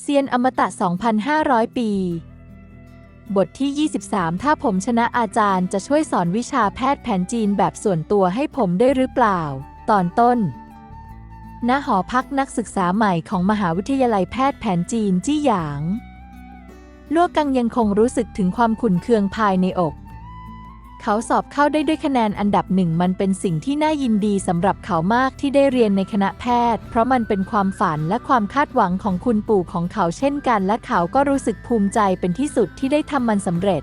เซียนอมตะ 2,500 ปี บทที่ 23 ถ้าผมชนะอาจารย์จะช่วยสอนวิชาแพทย์แผนจีนแบบส่วนตัวให้ผมได้หรือเปล่า ตอนต้น ณ หอพักนักศึกษาใหม่ของมหาวิทยาลัยแพทย์แผนจีนจี้หยางลั่วกังยังคงรู้สึกถึงความขุ่นเคืองภายในอก เขาสอบเข้าได้ด้วยคะแนนอันดับหนึ่งมันเป็นสิ่งที่น่ายินดีสำหรับเขามากที่ได้เรียนในคณะแพทย์ เพราะมันเป็นความฝันและความคาดหวังของคุณปู่ของเขาเช่นกัน และเขาก็รู้สึกภูมิใจเป็นที่สุดที่ได้ทำมันสำเร็จ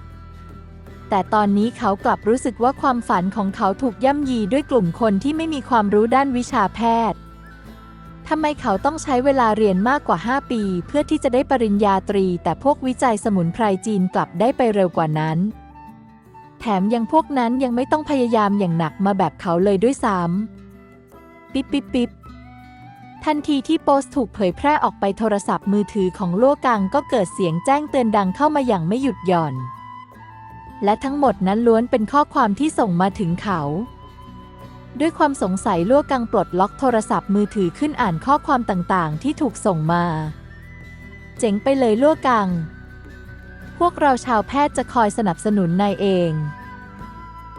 แต่ตอนนี้เขากลับรู้สึกว่าความฝันของเขาถูกย่ำยีด้วยกลุ่มคนที่ไม่มีความรู้ด้านวิชาแพทย์ทำไมเขาต้องใช้เวลาเรียนมากกว่า 5 ปี เพื่อที่จะได้ปริญญาตรี แต่พวกวิจัยสมุนไพรจีนกลับได้ไปเร็วกว่านั้น แถมยังพวกนั้นยังไม่ต้องพยายามอย่างหนักมาแบบเขาเลยด้วยซ้ำ ปิ๊บปิ๊บปิ๊บทันทีที่โพสต์ถูกเผยแพร่ออกไปโทรศัพท์มือถือของลั่วกังก็เกิดเสียงแจ้งเตือนดังเข้ามาอย่างไม่หยุดหย่อน และทั้งหมดนั้นล้วนเป็นข้อความที่ส่งมาถึงเขา ด้วยความสงสัยลั่วกังปลดล็อกโทรศัพท์มือถือขึ้นอ่านข้อความต่างๆ ที่ถูกส่งมา เจ๋งไปเลยลั่วกัง พวกเราชาวแพทย์จะคอยสนับสนุนนายเอง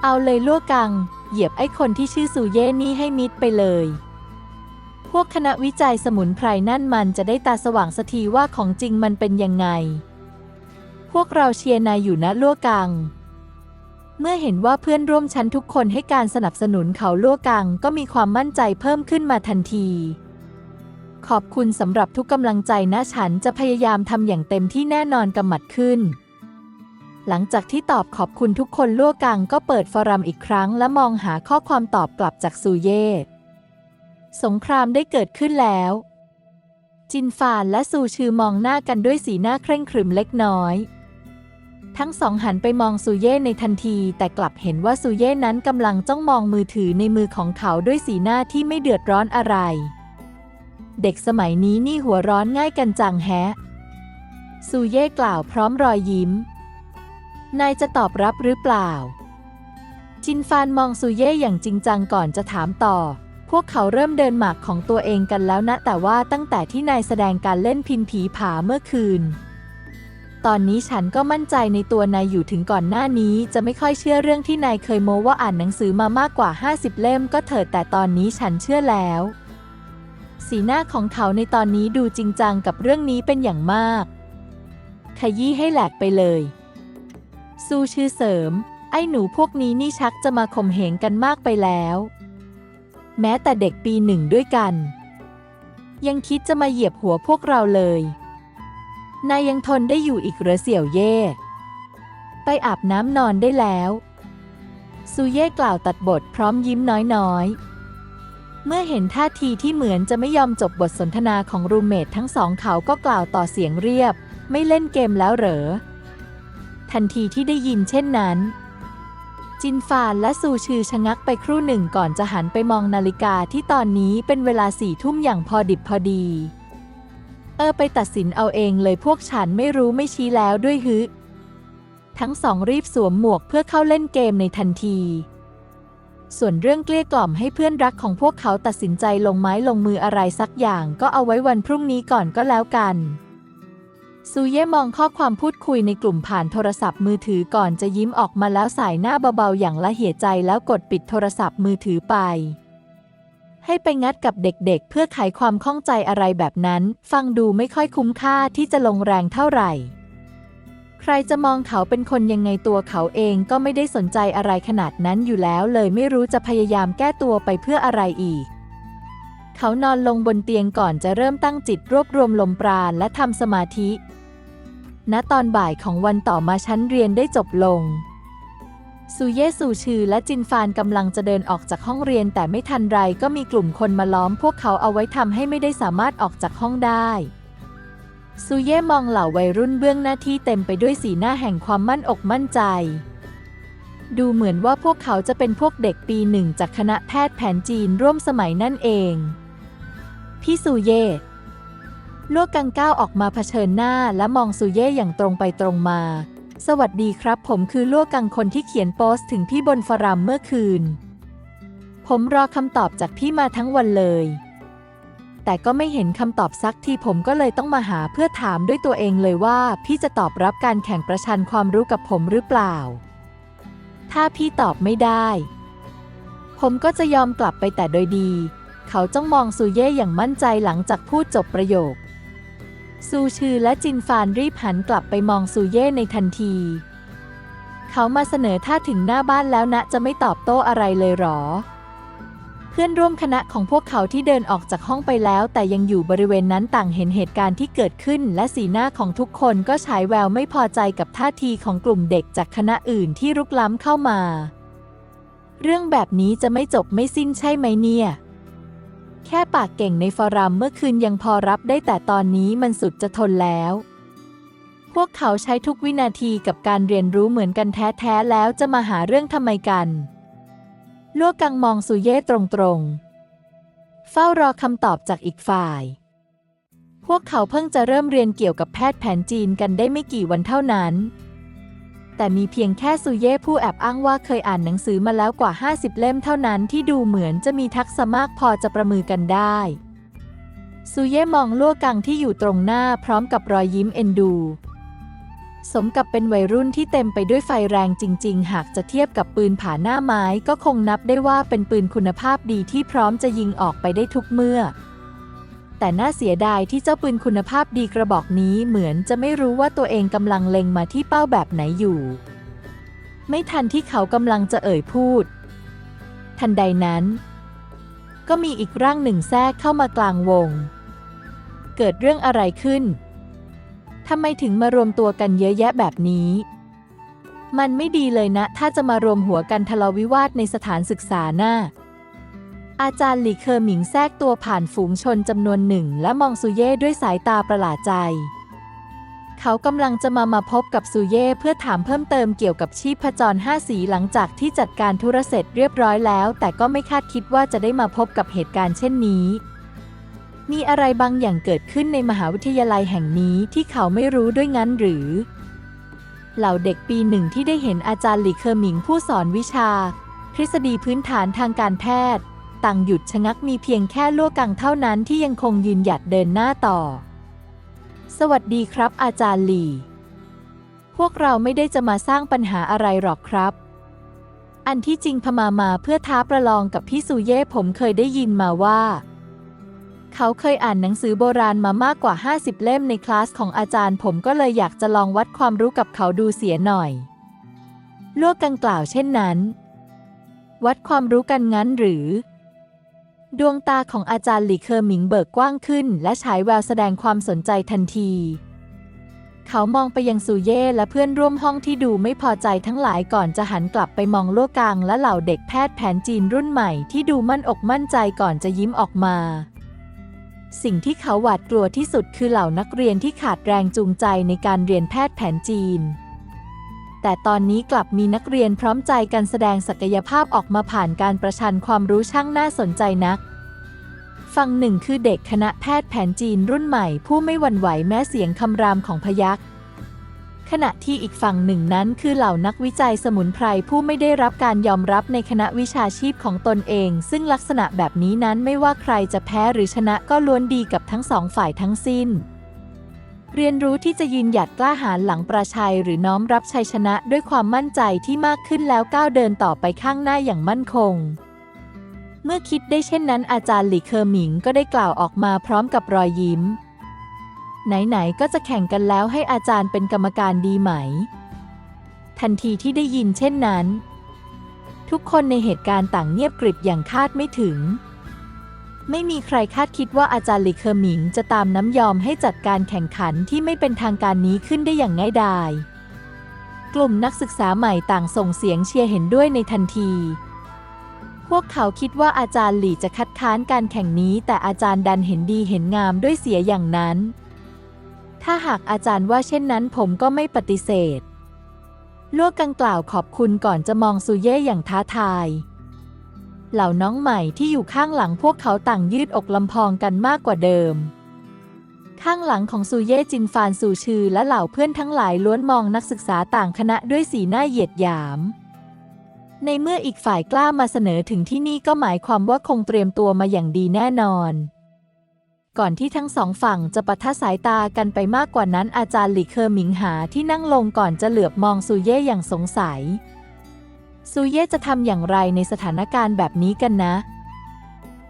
เอาเลยลั่วกัง เหยียบไอ้คนที่ชื่อซูเย่นี่ให้มิดไปเลย พวกคณะวิจัยสมุนไพรนั่นมันจะได้ตาสว่างสักทีว่าของจริงมันเป็นยังไง พวกเราเชียร์นายอยู่นะลั่วกัง เมื่อเห็นว่าเพื่อนร่วมชั้นทุกคนให้การสนับสนุนเขาลั่วกังก็มีความมั่นใจเพิ่มขึ้นมาทันทีขอบคุณสำหรับทุกกำลังใจนะฉันจะพยายามทำอย่างเต็มที่แน่นอนกำหมัดขึ้น หลังจากที่ตอบขอบคุณทุกคนลั่วกังก็เปิดฟอรัมอีกครั้ง และมองหาข้อความตอบกลับจากซูเย่ สงครามได้เกิดขึ้นแล้ว จินฟานและซูชือมองหน้ากันด้วยสีหน้าเคร่งครึมเล็กน้อย ทั้งสองหันไปมองซูเย่ในทันที แต่กลับเห็นว่าซูเย่นั้นกำลังจ้องมองมือถือในมือของเขาด้วยสีหน้าที่ไม่เดือดร้อนอะไร เด็กสมัยนี้นี่หัวร้อนง่ายกันจังแฮะซูเย่กล่าวพร้อมรอยยิ้ม นายจะตอบรับหรือเปล่า จินฟานมองซูเย่อย่างจริงจังก่อนจะถามต่อ พวกเขาเริ่มเดินหมากของตัวเองกันแล้วนะ แต่ว่าตั้งแต่ที่นายแสดงการเล่นพินผีผาเมื่อคืน ตอนนี้ฉันก็มั่นใจในตัวนายอยู่ถึงก่อนหน้านี้จะไม่ค่อยเชื่อเรื่องที่นายเคยโมว่าอ่านหนังสือมามากกว่า 50 เล่มก็เถิดแต่ตอนนี้ฉันเชื่อแล้ว สีหน้าของเขาในตอนนี้ดูจริงจังกับเรื่องนี้เป็นอย่างมากขยี้ให้แหลกไปเลย สู้ชื่อเสริม ไอ้หนูพวกนี้นี่ชักจะมาข่มเหงกันมากไปแล้ว แม้แต่เด็กปีหนึ่งด้วยกัน ยังคิดจะมาเหยียบหัวพวกเราเลย นายยังทนได้อยู่อีกเหรือเสี่ยวเย่ ไปอาบน้ำนอนได้แล้วซูเย่กล่าวตัดบทพร้อมยิ้มน้อยๆเมื่อเห็นท่าทีที่เหมือนจะไม่ยอมจบบทสนทนาของรูเมททั้งสองเขาก็กล่าวต่อเสียงเรียบ ไม่เล่นเกมแล้วเหรอ ทันทีที่ได้ยินเช่นนั้น จินฟานและซูชือชะงักไปครู่หนึ่งก่อนจะหันไปมองนาฬิกาที่ตอนนี้เป็นเวลาสี่ทุ่มอย่างพอดิบพอดี เออไปตัดสินเอาเองเลยพวกฉันไม่รู้ไม่ชี้แล้วด้วยฮึ ทั้งสองรีบสวมหมวกเพื่อเข้าเล่นเกมในทันทีส่วนเรื่องเกลี้ยกล่อมให้เพื่อนรักของพวกเขาตัดสินใจลงไม้ลงมืออะไรสักอย่างก็เอาไว้วันพรุ่งนี้ก่อนก็แล้วกัน ซูเย่มองข้อความพูดคุยในกลุ่มผ่านโทรศัพท์มือถือก่อนจะยิ้มออกมาแล้วสายหน้าเบาๆอย่างละเหี่ยใจแล้วกดปิดโทรศัพท์มือถือไป ให้ไปงัดกับเด็กๆ เพื่อไขความข้องใจอะไรแบบนั้น ฟังดูไม่ค่อยคุ้มค่าที่จะลงแรงเท่าไหร่ ใครจะมองเขาเป็นคนยังไงตัวเขาเองก็ไม่ได้สนใจอะไรขนาดนั้นอยู่แล้ว เลยไม่รู้จะพยายามแก้ตัวไปเพื่ออะไรอีกเขานอนลงบนเตียงก่อนจะเริ่มตั้งจิตรวบรวมลมปราณและทำสมาธิ ณตอนบ่ายของวันต่อมาชั้นเรียนได้จบลงซูเย่ซูชือและจินฟานกำลังจะเดินออกจากห้องเรียนแต่ไม่ทันไรก็มีกลุ่มคนมาล้อมพวกเขาเอาไว้ทำให้ไม่ได้สามารถออกจากห้องได้ซูเย่มองเหล่าวัยรุ่นเบื้องหน้าที่เต็มไปด้วยสีหน้าแห่งความมั่นอกมั่นใจ ดูเหมือนว่าพวกเขาจะเป็นพวกเด็กปีหนึ่งจากคณะแพทย์แผนจีนร่วมสมัยนั่นเอง พี่ซูเย่ ลวกกังก้าวออกมาเผชิญหน้าและมองซูเย่อย่างตรงไปตรงมา สวัสดีครับ ผมคือลวกกังคนที่เขียนโพสต์ถึงพี่บนฟอรัมเมื่อคืน ผมรอคำตอบจากพี่มาทั้งวันเลย แต่ก็ไม่เห็นคำตอบสักทีผมก็เลยต้องมาหาเพื่อถามด้วยตัวเองเลยว่า พี่จะตอบรับการแข่งประชันความรู้กับผมหรือเปล่า ถ้าพี่ตอบไม่ได้ ผมก็จะยอมกลับไปแต่โดยดี เขาจ้องมองซูเย่อย่างมั่นใจหลังจากพูดจบประโยค ซูชือและจินฟานรีบหันกลับไปมองซูเย่ในทันที เขามาเสนอถ้าถึงหน้าบ้านแล้วนะจะไม่ตอบโต้อะไรเลยหรอ เพื่อนร่วมคณะของพวกเขาที่เดินออกจากห้องไปแล้ว แต่ยังอยู่บริเวณนั้นต่างเห็นเหตุการณ์ที่เกิดขึ้น และสีหน้าของทุกคนก็ฉายแววไม่พอใจกับท่าทีของกลุ่มเด็กจากคณะอื่นที่รุกล้ำเข้ามา เรื่องแบบนี้จะไม่จบไม่สิ้นใช่ไหมเนี่ย แค่ปากเก่งในฟอรัมเมื่อคืนยังพอรับได้แต่ตอนนี้มันสุดจะทนแล้ว พวกเขาใช้ทุกวินาทีกับการเรียนรู้เหมือนกันแท้ๆแล้วจะมาหาเรื่องทำไมกันลั่วกังมองสุเย่ตรงๆ เฝ้ารอคำตอบจากอีกฝ่าย พวกเขาเพิ่งจะเริ่มเรียนเกี่ยวกับแพทย์แผนจีนกันได้ไม่กี่วันเท่านั้น แต่มีเพียงแค่ซูเย่ผู้แอบอ้างว่าเคยอ่านหนังสือมาแล้วกว่า 50 เล่มเท่านั้นที่ดูเหมือนจะมีทักษะมากพอจะประมือกันได้ซูเย่มองลั่วกังที่อยู่ตรงหน้าพร้อมกับรอยยิ้มเอ็นดู สมกับเป็นวัยรุ่นที่เต็มไปด้วยไฟแรงจริง ๆ หากจะเทียบกับปืนผาหน้าไม้ก็คงนับได้ว่าเป็นปืนคุณภาพดีที่พร้อมจะยิงออกไปได้ทุกเมื่อ แต่น่าเสียดายที่เจ้าปืนคุณภาพดีกระบอกนี้เหมือนจะไม่รู้ว่าตัวเองกำลังเล็งมาที่เป้าแบบไหนอยู่ ไม่ทันที่เขากำลังจะเอ่ยพูด ทันใดนั้น ก็มีอีกร่างหนึ่งแทรกเข้ามากลางวง เกิดเรื่องอะไรขึ้นทำไมถึงมารวมตัวกันเยอะแยะแบบนี้ มันไม่ดีเลยนะ ถ้าจะมารวมหัวกันทะเลาะวิวาทในสถานศึกษาหน้า อาจารย์หลี่เคอหมิงแทรกตัวผ่านฝูงชนจำนวนหนึ่ง และมองซูเย่ด้วยสายตาประหลาดใจ เขากำลังจะมามาพบกับซูเย่เพื่อถามเพิ่มเติมเกี่ยวกับชีพจรห้าสีหลังจากที่จัดการธุระเสร็จเรียบร้อยแล้ว แต่ก็ไม่คาดคิดว่าจะได้มาพบกับเหตุการณ์เช่นนี้ มีอะไรบางอย่างเกิดขึ้นในมหาวิทยาลัยแห่งนี้ที่เขาไม่รู้ด้วยงั้นหรือ เหล่าเด็กปีหนึ่งที่ได้เห็นอาจารย์หลี่เคอหมิงผู้สอนวิชา ทฤษฎีพื้นฐานทางการแพทย์ ต่างหยุดชะงักมีเพียงแค่ลั่วกังเท่านั้นที่ยังคงยืนหยัดเดินหน้าต่อ สวัสดีครับ อาจารย์หลี่ พวกเราไม่ได้จะมาสร้างปัญหาอะไรหรอกครับ อันที่จริงพมามาเพื่อท้าประลองกับพี่ซูเย่ผมเคยได้ยินมาว่า เขาเคยอ่านหนังสือโบราณมามากกว่า 50 เล่มในคลาสของอาจารย์ ผมก็เลยอยากจะลองวัดความรู้กับเขาดูเสียหน่อยลั่วกังกล่าวเช่นนั้น วัดความรู้กันงั้นหรือ ดวงตาของอาจารย์หลี่เคอหมิงเบิกกว้างขึ้น และฉายแววแสดงความสนใจทันที เขามองไปยังซูเย่และเพื่อนร่วมห้องที่ดูไม่พอใจทั้งหลายก่อนจะหันกลับไปมองลั่วกังและเหล่าเด็กแพทย์แผนจีนรุ่นใหม่ที่ดูมั่นอกมั่นใจก่อนจะยิ้มออกมา สิ่งที่เขาหวาดกลัวที่สุดคือเหล่านักเรียนที่ขาดแรงจูงใจในการเรียนแพทย์แผนจีน แต่ตอนนี้กลับมีนักเรียนพร้อมใจกันแสดงศักยภาพออกมาผ่านการประชันความรู้ช่างน่าสนใจนัก ฝั่งหนึ่งคือเด็กคณะแพทย์แผนจีนรุ่นใหม่ ผู้ไม่หวั่นไหวแม้เสียงคำรามของพยักขณะที่อีกฝั่งหนึ่งนั้นคือเหล่านักวิจัยสมุนไพรผู้ไม่ได้รับการยอมรับในคณะวิชาชีพของตนเอง ซึ่งลักษณะแบบนี้นั้นไม่ว่าใครจะแพ้หรือชนะก็ล้วนดีกับทั้งสองฝ่ายทั้งสิ้น เรียนรู้ที่จะยืนหยัดกล้าหาญหลังประชัยหรือน้อมรับชัยชนะด้วยความมั่นใจที่มากขึ้นแล้วก้าวเดินต่อไปข้างหน้าอย่างมั่นคง เมื่อคิดได้เช่นนั้นอาจารย์หลี่เคอหมิงก็ได้กล่าวออกมาพร้อมกับรอยยิ้ม ไหนๆก็จะแข่งกันแล้วให้อาจารย์เป็นกรรมการดีไหม ทันทีที่ได้ยินเช่นนั้น ทุกคนในเหตุการณ์ต่างเงียบกริบอย่างคาดไม่ถึง ไม่มีใครคาดคิดว่าอาจารย์หลีเคอหมิงจะตามน้ำยอมให้จัดการแข่งขันที่ไม่เป็นทางการนี้ขึ้นได้อย่างง่ายดาย กลุ่มนักศึกษาใหม่ต่างส่งเสียงเชียร์เห็นด้วยในทันที พวกเขาคิดว่าอาจารย์หลี่จะคัดค้านการแข่งนี้ แต่อาจารย์ดันเห็นดีเห็นงามด้วยเสียอย่างนั้น ถ้าหากอาจารย์ว่าเช่นนั้นผมก็ไม่ปฏิเสธลั่วกังกล่าวขอบคุณก่อนจะมองซูเย่อย่างท้าทาย เหล่าน้องใหม่ที่อยู่ข้างหลังพวกเขาต่างยืดอกลำพองกันมากกว่าเดิม ข้างหลังของซูเย่จินฟานซูชือและเหล่าเพื่อนทั้งหลายล้วนมองนักศึกษาต่างคณะด้วยสีหน้าเหยียดหยาม ในเมื่ออีกฝ่ายกล้ามาเสนอถึงที่นี่ก็หมายความว่าคงเตรียมตัวมาอย่างดีแน่นอน ก่อนที่ทั้งสองฝั่งจะปะทะสายตากันไปมากกว่านั้นอาจารย์หลีเคอหมิงหาที่นั่งลงก่อนจะเหลือบมองซูเย่อย่างสงสัย ซูเย่จะทำอย่างไรในสถานการณ์แบบนี้กันนะ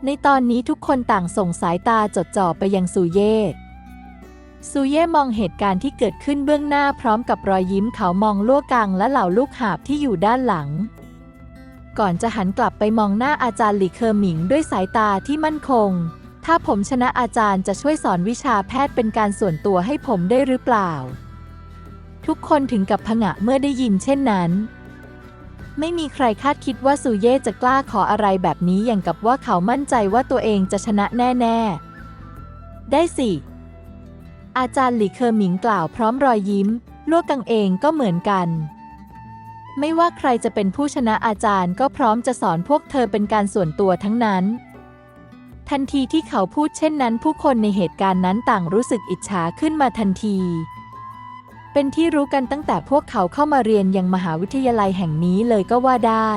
ในตอนนี้ทุกคนต่างส่งสายตาจดจ่อไปยังซูเย่ซูเย่มองเหตุการณ์ที่เกิดขึ้นเบื้องหน้าพร้อมกับรอยยิ้มเขามองลั่วกังและเหล่าลูกหาบที่อยู่ด้านหลัง ก่อนจะหันกลับไปมองหน้าอาจารย์หลี่เคอหมิงด้วยสายตาที่มั่นคง ถ้าผมชนะอาจารย์จะช่วยสอนวิชาแพทย์เป็นการส่วนตัวให้ผมได้หรือเปล่า ทุกคนถึงกับผงะเมื่อได้ยินเช่นนั้น ไม่มีใครคาดคิดว่าซูเย่จะกล้าขออะไรแบบนี้อย่างกับว่าเขามั่นใจว่าตัวเองจะชนะแน่ๆ ได้สิ อาจารย์หลี่เคอหมิงกล่าวพร้อมรอยยิ้มลั่วกังเองก็เหมือนกัน ไม่ว่าใครจะเป็นผู้ชนะอาจารย์ก็พร้อมจะสอนพวกเธอเป็นการส่วนตัวทั้งนั้น ทันทีที่เขาพูดเช่นนั้น ผู้คนในเหตุการณ์นั้นต่างรู้สึกอิจฉาขึ้นมาทันที เป็นที่รู้กันตั้งแต่พวกเขาเข้ามาเรียนยังมหาวิทยาลัยแห่งนี้เลยก็ว่าได้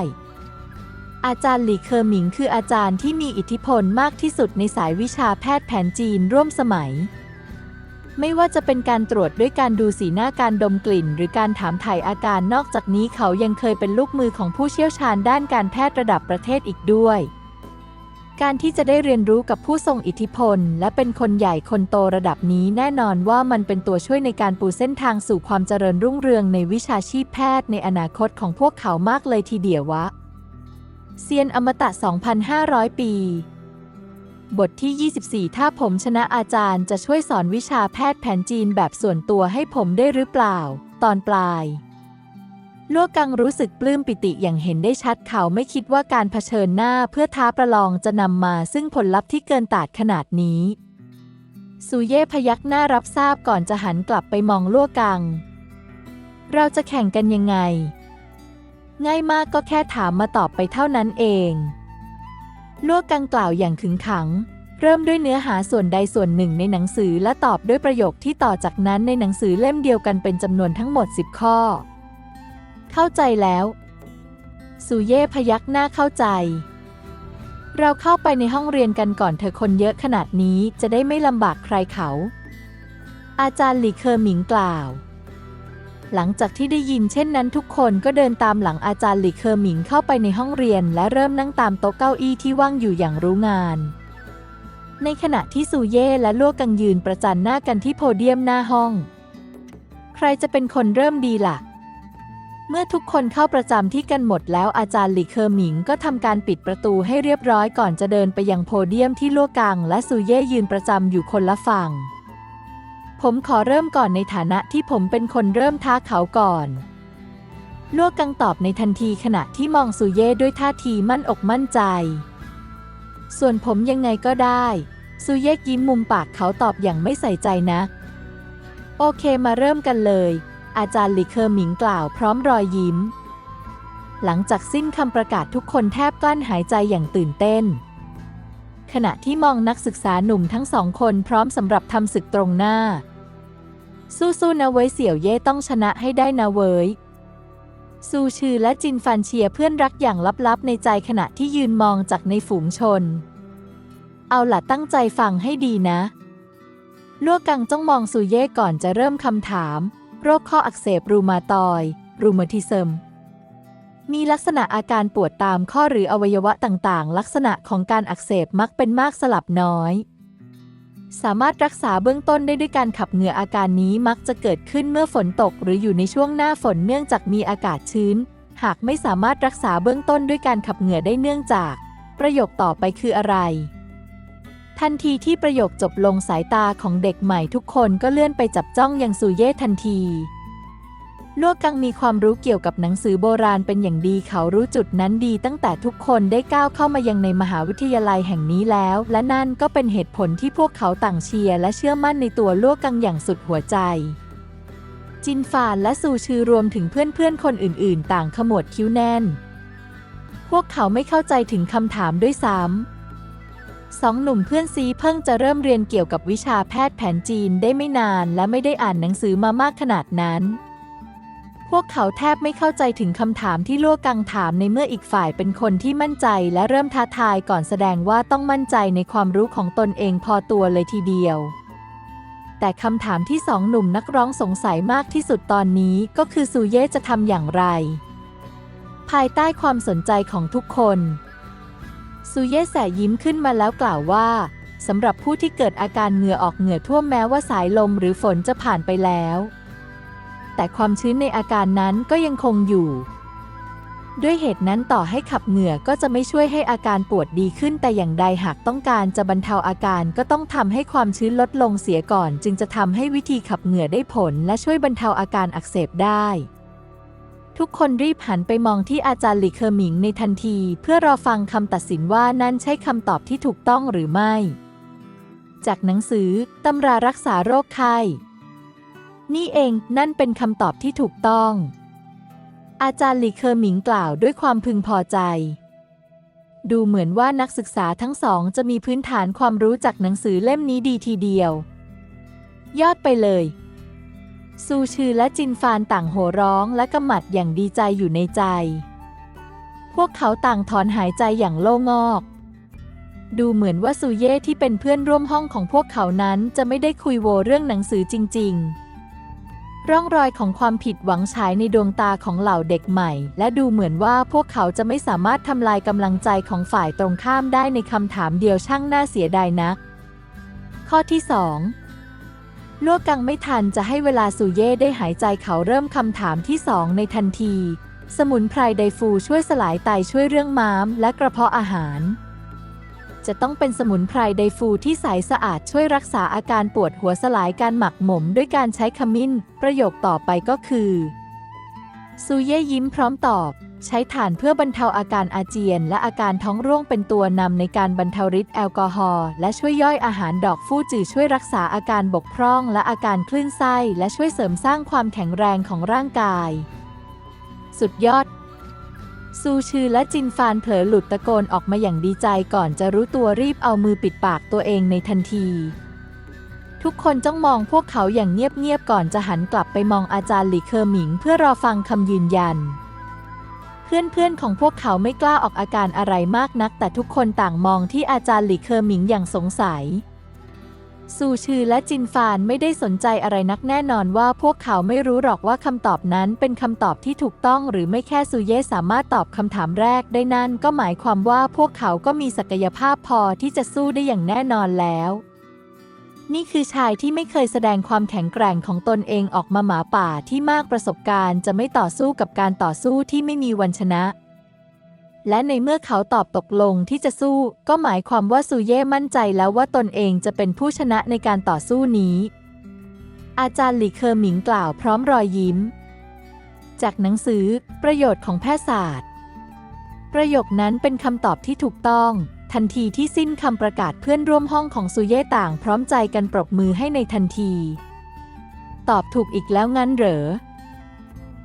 อาจารย์หลี่เคอหมิงคืออาจารย์ที่มีอิทธิพลมากที่สุดในสายวิชาแพทย์แผนจีนร่วมสมัย ไม่ว่าจะเป็นการตรวจด้วยการดูสีหน้าการดมกลิ่น หรือการถามถ่ายอาการนอกจากนี้เขายังเคยเป็นลูกมือของผู้เชี่ยวชาญด้านการแพทย์ระดับประเทศอีกด้วย การที่จะได้เรียนรู้กับผู้ทรงอิทธิพล และเป็นคนใหญ่คนโตระดับนี้แน่นอนว่ามันเป็นตัวช่วยในการปูเส้นทางสู่ความเจริญรุ่งเรืองในวิชาชีพแพทย์ในอนาคตของพวกเขามากเลยทีเดียววะ เซียนอมตะ 2,500 ปี บทที่ 24 ถ้าผมชนะอาจารย์จะช่วยสอนวิชาแพทย์แผนจีนแบบส่วนตัวให้ผมได้หรือเปล่า ตอนปลาย ลัวกังรู้สึกปลื้มปิติอย่างเห็นได้ชัดเขาไม่คิดว่าการเผชิญหน้าเพื่อท้าประลองจะนำมาซึ่งผลลัพธ์ที่เกินตาดขนาดนี้ซูเย่พยักหน้ารับทราบก่อนจะหันกลับไปมองลัวกัง เราจะแข่งกันยังไง ง่ายมากก็แค่ถามมาตอบไปเท่านั้นเองลัวกังกล่าวอย่างขึงขัง เริ่มด้วยเนื้อหาส่วนใดส่วนหนึ่งในหนังสือและตอบด้วยประโยคที่ต่อจากนั้นในหนังสือเล่มเดียวกันเป็นจำนวนทั้งหมด 10 ข้อ เข้าใจแล้วซูเย่พยักหน้าเข้าใจ เราเข้าไปในห้องเรียนกันก่อนเธอคนเยอะขนาดนี้จะได้ไม่ลำบากใครเขา อาจารย์หลีเคอหมิงกล่าว หลังจากที่ได้ยินเช่นนั้นทุกคนก็เดินตามหลังอาจารย์หลีเคอหมิงเข้าไปในห้องเรียน และเริ่มนั่งตามโต๊ะเก้าอี้ที่ว่างอยู่อย่างรู้งานในขณะที่ซูเย่และลั่วกังยืนประจันหน้ากันที่โพเดียมหน้าห้อง ใครจะเป็นคนเริ่มดีล่ะ เมื่อทุกคนเข้าประจำที่กันหมดแล้วอาจารย์หลีเคอร์หมิงก็ทำการปิดประตูให้เรียบร้อยก่อนจะเดินไปยังโพเดียมที่ลั่วกังและซูเย่ยืนประจำอยู่คนละฝั่ง ผมขอเริ่มก่อนในฐานะที่ผมเป็นคนเริ่มท้าเขาก่อนลั่วกังตอบในทันทีขณะที่มองซูเย่ด้วยท่าทีมั่นอกมั่นใจ ส่วนผมยังไงก็ได้ ซูเย่ยิ้มมุมปากเขาตอบอย่างไม่ใส่ใจนะ โอเคมาเริ่มกันเลย อาจารย์หลีเคอหมิงกล่าวพร้อมรอยยิ้ม หลังจากสิ้นคำประกาศทุกคนแทบกลั้นหายใจอย่างตื่นเต้น ขณะที่มองนักศึกษาหนุ่มทั้งสองคนพร้อมสำหรับทำศึกตรงหน้า สู้ๆนะเว้ยเสี่ยวเย่ต้องชนะให้ได้นะเว้ยซูชือและจินฟันเชียเพื่อนรักอย่างลับๆ ในใจขณะที่ยืนมองจากในฝูงชน เอาล่ะตั้งใจฟังให้ดีนะ ลั่วกังจ้องมองซูเย่ก่อนจะเริ่มคำถาม โรคข้ออักเสบรูมาตอยรูมาติซึม มีลักษณะอาการปวดตามข้อหรืออวัยวะต่างๆ ลักษณะของการอักเสบมักเป็นมากสลับน้อย สามารถรักษาเบื้องต้นได้ด้วยการขับเหงื่ออาการนี้มักจะเกิดขึ้นเมื่อฝนตก หรืออยู่ในช่วงหน้าฝนเนื่องจากมีอากาศชื้น หากไม่สามารถรักษาเบื้องต้นด้วยการขับเหงื่อได้เนื่องจาก ประโยคต่อไปคืออะไร ทันทีที่ประโยคจบลงสายตาของเด็กใหม่ทุกคนก็เลื่อนไปจับจ้องยังซูเย่ทันทีลัวกังมีความรู้เกี่ยวกับหนังสือโบราณเป็นอย่างดีเขารู้จุดนั้นดีตั้งแต่ทุกคนได้ก้าวเข้ามายังในมหาวิทยาลัยแห่งนี้แล้ว และนั่นก็เป็นเหตุผลที่พวกเขาต่างเชียร์และเชื่อมั่นในตัวลัวกังอย่างสุดหัวใจ จินฟานและซูชือรวมถึงเพื่อนๆคนอื่น ๆ ต่างขมวดคิ้วแน่น พวกเขาไม่เข้าใจถึงคำถามด้วยซ้ำ สองหนุ่มเพื่อนซีเพิ่งจะเริ่มเรียนเกี่ยวกับวิชาแพทย์แผนจีนได้ไม่นานและไม่ได้อ่านหนังสือมามากขนาดนั้น พวกเขาแทบไม่เข้าใจถึงคำถามที่ลั่วกังถามในเมื่ออีกฝ่ายเป็นคนที่มั่นใจและเริ่มท้าทายก่อนแสดงว่าต้องมั่นใจในความรู้ของตนเองพอตัวเลยทีเดียว แต่คำถามที่สองหนุ่มนักร้องสงสัยมากที่สุดตอนนี้ก็คือซูเย่จะทำอย่างไร ภายใต้ความสนใจของทุกคน ซูเย่แสยิ้มขึ้นมาแล้วกล่าวว่าสำหรับผู้ที่เกิดอาการเหงื่อออกเหงื่อท่วมแม้ว่าสายลมหรือฝนจะผ่านไปแล้ว แต่ความชื้นในอาการนั้นก็ยังคงอยู่ ด้วยเหตุนั้นต่อให้ขับเหงื่อก็จะไม่ช่วยให้อาการปวดดีขึ้นแต่อย่างใดหากต้องการจะบรรเทาอาการก็ต้องทำให้ความชื้นลดลงเสียก่อน จึงจะทำให้วิธีขับเหงื่อได้ผลและช่วยบรรเทาอาการอักเสบได้ ทุกคนรีบหันไปมองที่อาจารย์หลีเคอร์หมิงในทันที เพื่อรอฟังคำตัดสินว่านั่นใช่คำตอบที่ถูกต้องหรือไม่ จากหนังสือตำรารักษาโรคไข้ นี่เองนั่นเป็นคำตอบที่ถูกต้อง อาจารย์หลีเคอร์หมิงกล่าวด้วยความพึงพอใจ ดูเหมือนว่านักศึกษาทั้งสองจะมีพื้นฐานความรู้จากหนังสือเล่มนี้ดีทีเดียว ยอดไปเลย ซูชือและจินฟานต่างโห่ร้องและกำหมัดอย่างดีใจอยู่ในใจ พวกเขาต่างถอนหายใจอย่างโล่งอก ดูเหมือนว่าซูเย่ที่เป็นเพื่อนร่วมห้องของพวกเขานั้นจะไม่ได้คุยโวเรื่องหนังสือจริง ๆ ร่องรอยของความผิดหวังฉายในดวงตาของเหล่าเด็กใหม่ และดูเหมือนว่าพวกเขาจะไม่สามารถทำลายกำลังใจของฝ่ายตรงข้ามได้ในคำถามเดียวช่างน่าเสียดายนัก ข้อที่ 2 ลวกกังไม่ทันจะให้เวลาซูเย่ได้หายใจเขาเริ่มคำถามที่สองในทันที สมุนไพรไดฟูช่วยสลายไตช่วยเรื่องม้าม และกระเพาะอาหาร จะต้องเป็นสมุนไพรไดฟูที่ใสสะอาดช่วยรักษาอาการปวดหัวสลายการหมักหมมด้วยการใช้ขมิ้น ประโยคต่อไปก็คือซูเย่ยิ้มพร้อมตอบ ใช้ถ่านเพื่อบรรเทาอาการอาเจียน และอาการท้องร่วงเป็นตัวนำในการบรรเทาฤทธิ์แอลกอฮอล์และช่วยย่อยอาหารดอกฟูจืดช่วยรักษาอาการบกพร่อง และอาการคลื่นไส้ และช่วยเสริมสร้างความแข็งแรงของร่างกาย สุดยอด ซูชือและจินฟานเผลอหลุดตะโกนออกมาอย่างดีใจก่อนจะรู้ตัวรีบเอามือปิดปากตัวเองในทันทีทุกคนจ้องมองพวกเขาอย่างเงียบๆก่อนจะหันกลับไปมองอาจารย์หลี่เคอร์หมิงเพื่อรอฟังคำยืนยัน เพื่อนๆของพวกเขาไม่กล้าออกอาการอะไรมากนัก แต่ทุกคนต่างมองที่อาจารย์หลี่เคอร์หมิงอย่างสงสัยซูชือและจินฟานไม่ได้สนใจอะไรนักแน่นอนว่าพวกเขาไม่รู้หรอกว่าคำตอบนั้นเป็นคำตอบที่ถูกต้องหรือไม่แค่ซูเย่สามารถตอบคำถามแรกได้นั่นก็หมายความว่าพวกเขาก็มีศักยภาพพอที่จะสู้ได้อย่างแน่นอนแล้ว นี่คือชายที่ไม่เคยแสดงความแข็งแกร่งของตนเองออกมาหมาป่าที่มากประสบการณ์จะไม่ต่อสู้กับการต่อสู้ที่ไม่มีวันชนะ และในเมื่อเขาตอบตกลงที่จะสู้ ก็หมายความว่าซูเย่มั่นใจแล้วว่าตนเองจะเป็นผู้ชนะในการต่อสู้นี้ อาจารย์หลีเคอร์หมิงกล่าวพร้อมรอยยิ้ม จากหนังสือ ประโยชน์ของแพทยศาสตร์ ประโยคนั้นเป็นคำตอบที่ถูกต้อง ทันทีที่สิ้นคำประกาศเพื่อนร่วมห้องของซูเย่ต่างพร้อมใจกันปรบมือให้ในทันที ตอบถูกอีกแล้วงั้นเหรอ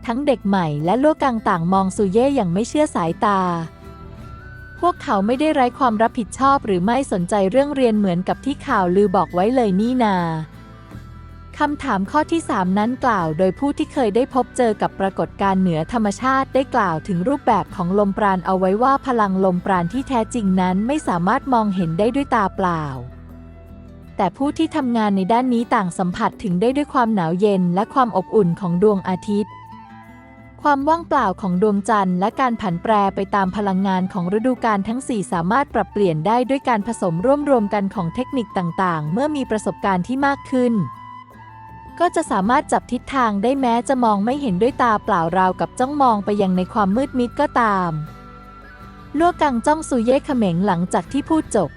ทั้งเด็กใหม่และลวกกังต่างมองซูเย่อย่างไม่เชื่อสายตา พวกเขาไม่ได้ไร้ความรับผิดชอบหรือไม่สนใจเรื่องเรียนเหมือนกับที่ข่าวลือบอกไว้เลยนี่นา คำถามข้อที่ 3 นั้นกล่าว โดยผู้ที่เคยได้พบเจอกับปรากฏการณ์เหนือธรรมชาติได้กล่าวถึงรูปแบบของลมปราณเอาไว้ว่าพลังลมปราณที่แท้จริงนั้นไม่สามารถมองเห็นได้ด้วยตาเปล่า แต่ผู้ที่ทำงานในด้านนี้ต่างสัมผัสถึงได้ด้วยความหนาวเย็นและความอบอุ่นของดวงอาทิตย์ ความว่างเปล่าของดวงจันทร์และการผันแปรไปตามพลังงานของฤดูกาลทั้ง 4 สามารถปรับเปลี่ยนได้ด้วยการผสมร่วมรวมกันของเทคนิคต่าง ๆ เมื่อมีประสบการณ์ที่มากขึ้น ก็จะสามารถจับทิศทางได้แม้จะมองไม่เห็นด้วยตาเปล่าราวกับจ้องมองไปยังในความมืดมิดก็ตามลวกกังจ้องซูเย่เขม็งหลังจากที่พูดจบ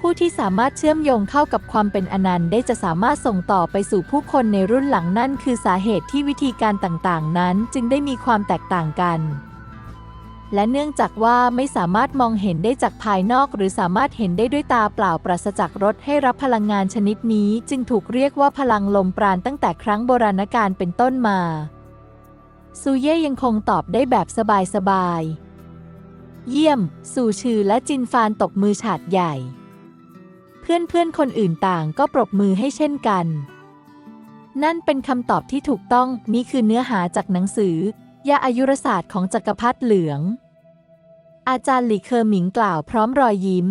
ผู้ที่สามารถเชื่อมโยงเข้ากับความเป็นอนันต์ได้จะสามารถส่งต่อไปสู่ผู้คนในรุ่นหลังนั่นคือสาเหตุที่วิธีการต่างๆ นั้นจึงได้มีความแตกต่างกัน และเนื่องจากว่าไม่สามารถมองเห็นได้จากภายนอก หรือสามารถเห็นได้ด้วยตาเปล่าปราศจากรถให้รับพลังงานชนิดนี้ จึงถูกเรียกว่าพลังลมปราณตั้งแต่ครั้งโบราณกาลเป็นต้นมา ซูเย่ยังคงตอบได้แบบสบายๆ เยี่ยมซูชือและจินฟานตบมือฉาดใหญ่ เพื่อนๆคนอื่นต่างก็ปรบมือให้เช่นกัน นั่นเป็นคำตอบที่ถูกต้องนี่คือเนื้อหาจากหนังสือ ยาอายุรศาสตร์ของจักรพรรดิเหลือง อาจารย์หลีเคอหมิงกล่าวพร้อมรอยยิ้ม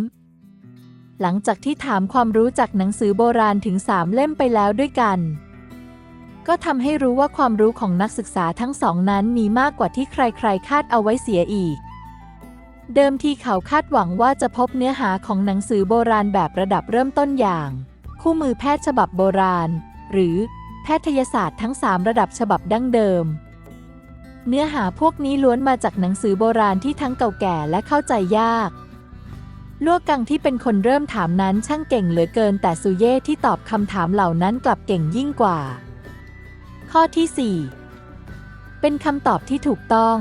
หลังจากที่ถามความรู้จากหนังสือโบราณถึงสามเล่มไปแล้วด้วยกัน ก็ทำให้รู้ว่าความรู้ของนักศึกษาทั้งสองนั้นมีมากกว่าที่ใครๆ คาดเอาไว้เสียอีก เดิมทีเขาคาดหวังว่าจะพบเนื้อหาของหนังสือโบราณแบบระดับเริ่มต้นอย่าง คู่มือแพทย์ฉบับโบราณ หรือแพทยศาสตร์ทั้ง3ระดับฉบับดั้งเดิม เนื้อหาพวกนี้ล้วนมาจากหนังสือโบราณที่ทั้งเก่าแก่และเข้าใจยาก ลวกกังที่เป็นคนเริ่มถามนั้นช่างเก่งเหลือเกิน แต่ซูเย่ที่ตอบคำถามเหล่านั้นกลับเก่งยิ่งกว่า ข้อที่ 4 เป็นคำตอบที่ถูกต้อง